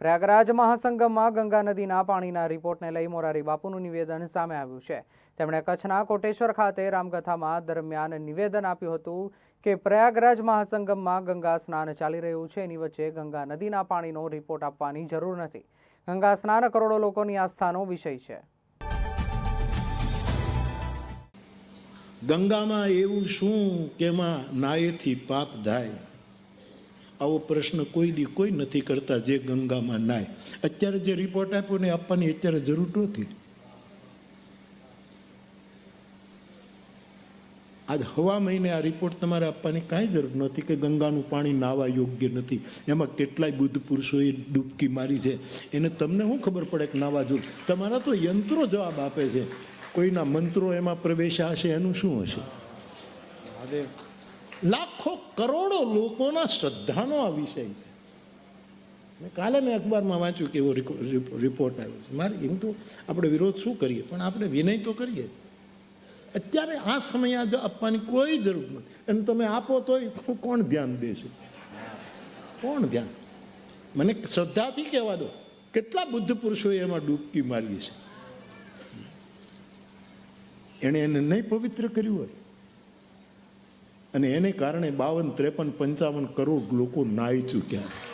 પ્રયાગરાજ મહાસંગમમાં ગંગા નદીના પાણીના રિપોર્ટને લઈ મોરારી બાપુનું નિવેદન સામે આવ્યું છે. તેમણે કચ્છના કોટેશ્વર ખાતે રામકથામાં દરમિયાન નિવેદન આપ્યું હતું કે પ્રયાગરાજ મહાસંગમમાં ગંગા સ્નાન ચાલી રહ્યું છે. એની વચ્ચે ગંગા નદીના પાણીનો રિપોર્ટ આપવાની જરૂર નથી. ગંગા સ્નાન કરોડો લોકોની આસ્થાનો વિષય છે. ગંગામાં એવું શું કે એમાં પાપ થાય? આવો પ્રશ્ન કોઈ દી કોઈ નથી કરતા જે ગંગામાં નાય. અત્યારે જે રિપોર્ટ આપ્યો ને આપવાની અત્યારે જરૂર નથી. આજ હવા મહિને આ રિપોર્ટ તમારે આપવાની કાંઈ જરૂર નથી કે ગંગાનું પાણી નાવા યોગ્ય નથી. એમાં કેટલાય બુદ્ધ પુરુષોએ ડૂબકી મારી છે. એને તમને શું ખબર પડે કે નાવા જો તમારા તો યંત્રો જવાબ આપે છે. કોઈના મંત્રો એમાં પ્રવેશ્યા હશે એનું શું હશે? લાખો કરોડો લોકોના શ્રદ્ધાનો આ વિષય છે. કાલે મેં અખબારમાં વાંચ્યું કે એવો રિપોર્ટ આવ્યો છે. મારે એમ તો આપણે વિરોધ શું કરીએ? પણ આપણે વિનય તો કરીએ. અત્યારે આ સમયે આજે આપવાની કોઈ જરૂર નથી. અને તમે આપો તોય કોણ ધ્યાન દેશે? કોણ ધ્યાન? મને શ્રદ્ધાથી કહેવા દો, કેટલા બુદ્ધ પુરુષોએ એમાં ડૂબકી મારી છે એણે એને નહીં પવિત્ર કર્યું હોય. અને એને કારણે બાવન ત્રેપન પંચાવન કરોડ લોકો નાહી ચૂક્યા છે.